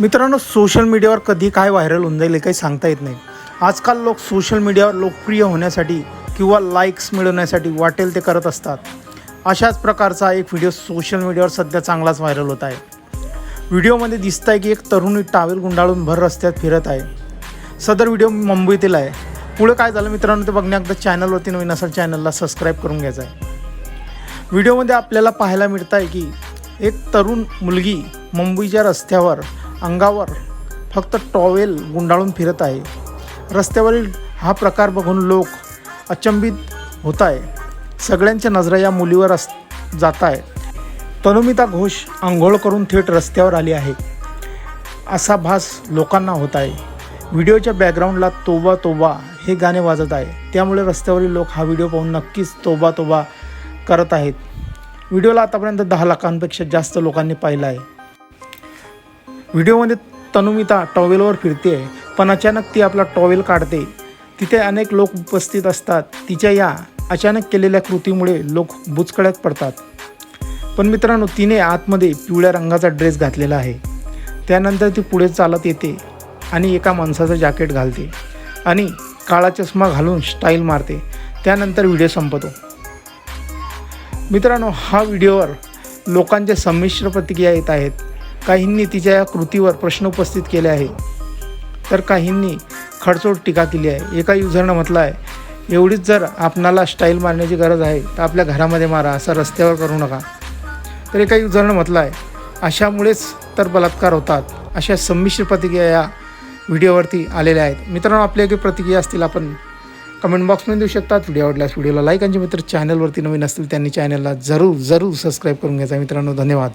मित्रांनो सोशल मीडियावर कधी काय व्हायरल होऊन जाईल हे काही सांगता येत नाही. आजकाल लोक सोशल मीडियावर लोकप्रिय होण्यासाठी किंवा लाईक्स मिळवण्यासाठी वाटेल ते करत असतात. अशाच प्रकारचा एक व्हिडिओ सोशल मीडियावर सध्या चांगलाच व्हायरल होत आहे. व्हिडिओमध्ये दिसत आहे की एक तरुणी टावेल गुंडाळून भर रस्त्यात फिरत आहे. सदर व्हिडिओ मुंबईतील आहे. पुढे काय झालं मित्रांनो ते बघण्याकरता चॅनलवरती नवीन असेल चॅनलला सबस्क्राईब करून घ्यायचं आहे. व्हिडिओमध्ये आपल्याला पाहायला मिळतं आहे की एक तरुण मुलगी मुंबईच्या रस्त्यावर अंगावर फक्त टॉवेल गुंडाळून फिरत आहे. रस्त्यावरील हा प्रकार बघून लोक अचंबित होत आहे सगळ्यांच्या नजरा या मुलीवर अस जात आहे तनुमिता घोष आंघोळ करून थेट रस्त्यावर आली आहे. असा भास लोकांना होत आहे. व्हिडिओच्या बॅकग्राऊंडला तोबा तोबा हे गाणे वाजत आहे. त्यामुळे रस्त्यावरील लोक हा व्हिडिओ पाहून नक्कीच तोबा तोबा करत आहेत. व्हिडिओला आतापर्यंत दहा लाखांपेक्षा जास्त लोकांनी पाहिला आहे. व्हिडिओमध्ये तनुमिता टॉवेलवर फिरते पण अचानक ती आपला टॉवेल काढते. तिथे अनेक लोक उपस्थित असतात. तिच्या या अचानक केलेल्या कृतीमुळे लोक बुचकळ्यात पडतात. पण मित्रांनो तिने आतमध्ये पिवळ्या रंगाचा ड्रेस घातलेला आहे. त्यानंतर ती पुढे चालत येते आणि एका माणसाचं जॅकेट घालते आणि काळा चष्मा घालून स्टाईल मारते. त्यानंतर व्हिडिओ संपतो. मित्रांनो हा व्हिडिओवर लोकांच्या संमिश्र प्रतिक्रिया येत आहेत. काहींनी तिच्या या कृतीवर प्रश्न उपस्थित केले आहे. तर काहींनी खडचोड टीका केली आहे. एका युजरनं म्हटलं आहे एवढीच जर आपणाला स्टाईल मारण्याची गरज आहे तर आपल्या घरामध्ये मारा असं रस्त्यावर करू नका. तर एका युजरनं म्हटलं आहे अशामुळेच तर बलात्कार होतात. अशा संमिश्र प्रतिक्रिया या व्हिडिओवरती आलेल्या आहेत. मित्रांनो आपल्या काही प्रतिक्रिया असतील आपण कमेंट बॉक्समध्ये देऊ शकतात. व्हिडिओ आवडल्यास व्हिडिओला लाईक आणि मित्र चॅनलवरती नवीन असतील त्यांनी चॅनलला जरूर जरूर सबस्क्राईब करून घ्यायचा मित्रांनो धन्यवाद.